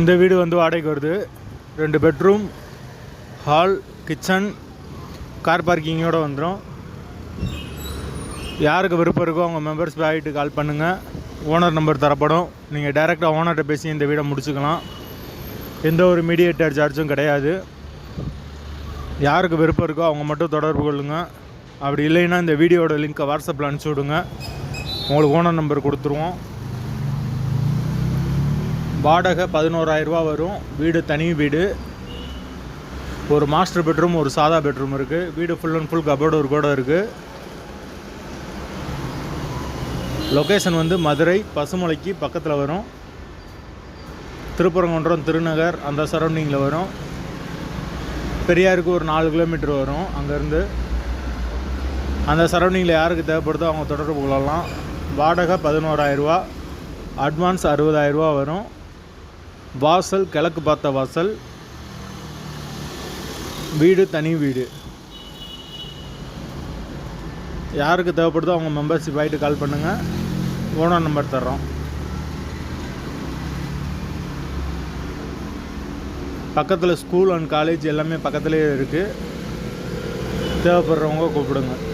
இந்த வீடு வந்து வாடகைக்கு வருது. ரெண்டு பெட்ரூம் ஹால் கிச்சன் கார் பார்க்கிங்கோடு வந்துடும் யாருக்கு விருப்பம் இருக்கோ அவங்க மெம்பர்ஸ் ஆகிட்டு கால் பண்ணுங்கள் ஓனர் நம்பர் தரப்படும். நீங்கள் டைரெக்டாக ஓனர்கிட்ட பேசி இந்த வீடை முடிச்சுக்கலாம். எந்த ஒரு மீடியேட்டர் சார்ஜும் கிடையாது. யாருக்கு விருப்பம் இருக்கோ அவங்க மட்டும் தொடர்பு கொள்ளுங்கள் அப்படி இல்லைன்னா இந்த வீடியோட லிங்க்கை வாட்ஸ்அப்பில் அனுப்பிச்சி விடுங்க. உங்களுக்கு ஓனர் நம்பர் கொடுத்துருவோம். வாடகை பதினோராயிரரூபா வரும். வீடு தனி வீடு. ஒரு மாஸ்டர் பெட்ரூம் ஒரு சாதா பெட்ரூம் இருக்குது வீடு ஃபுல் அண்ட் ஃபுல் கபோர்டு ஒரு கூட இருக்குது லொக்கேஷன் வந்து மதுரை பசுமலைக்கு பக்கத்தில் வரும். திருப்பரங்குன்றம் திருநகர் அந்த சரௌண்டிங்கில் வரும். பெரியாருக்கு ஒரு நாலு கிலோமீட்டர் வரும் அங்கேருந்து. அந்த சரௌண்டிங்கில் யாருக்கு தேவைப்படுதோ அவங்க தொடர்பு கொள்ளலாம். வாடகை பதினோராயிரரூவா அட்வான்ஸ் அறுபதாயிரரூவா வரும். வாசல் கிழக்கு பார்த்த வாசல். வீடு தனி வீடு. யாருக்கு தேவைப்படுதோ அவங்க மெம்பர்ஷிப் ஆகிட்டு கால் பண்ணுங்கள் ஓனர் நம்பர் தர்றோம். பக்கத்தில் ஸ்கூல் அண்ட் காலேஜ் எல்லாமே பக்கத்துலேயே இருக்குது தேவைப்படுறவங்க கூப்பிடுங்க.